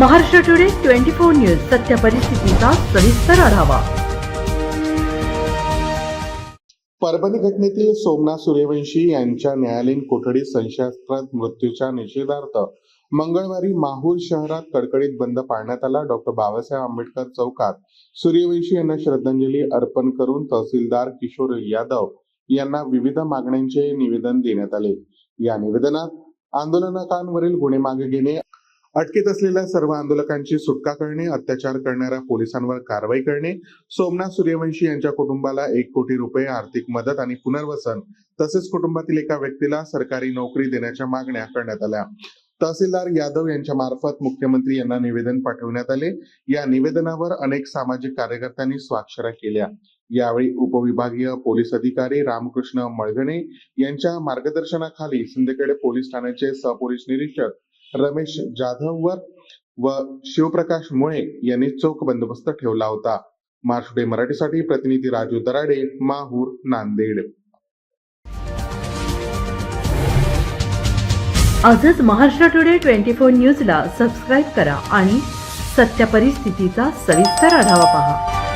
Maharashtra today twenty four news सत्य परिस्थितीचा सविस्तर आढावा. परभणी घटनेतील सोमनाथ सूर्यवंशी यांच्या न्यायालयीन कोठडीत संशयास्पद मृत्यूच्या निषेधार्थ मंगळवारी माहूर शहरात कडकडीत बंद पाळण्यात आला. डॉक्टर बाबासाहेब आंबेडकर चौकात सूर्यवंशी यांना श्रद्धांजली अर्पण करून तहसीलदार किशोर यादव यांना विविध मागण्यांचे निवेदन देण्यात आले. या निवेदनात आंदोलनकांवरील गुन्हे मागे घेणे अटकेत असलेल्या सर्व आंदोलकांची सुटका करणे अत्याचार करणाऱ्या पोलिसांवर कारवाई करणे सोमनाथ सूर्यवंशी यांच्या कुटुंबाला एक कोटी रुपये आर्थिक मदत आणि पुनर्वसन तसेच कुटुंबातील एका व्यक्तीला सरकारी नोकरी देण्याच्या मागण्या करण्यात आल्या. तहसीलदार यादव यांच्या मार्फत मुख्यमंत्री यांना निवेदन पाठवण्यात आले. या निवेदनावर अनेक सामाजिक कार्यकर्त्यांनी स्वाक्षऱ्या केल्या. यावेळी उपविभागीय पोलीस अधिकारी रामकृष्ण मळगणे यांच्या मार्गदर्शनाखाली सिंदखेड पोलीस ठाण्याचे सहपोलीस निरीक्षक रमेश जाधववर व शिवप्रकाश मुळे यांनी चोख बंदोबस्त ठेवला होता. मार्च मराठीसाठी प्रतिनिधी राजू दराडे माहूर नांदेड. आजच महाराष्ट्र टुडे ट्वेंटी फोर न्यूजला सबस्क्राईब करा आणि सत्य परिस्थितीचा सविस्तर आढावा पहा.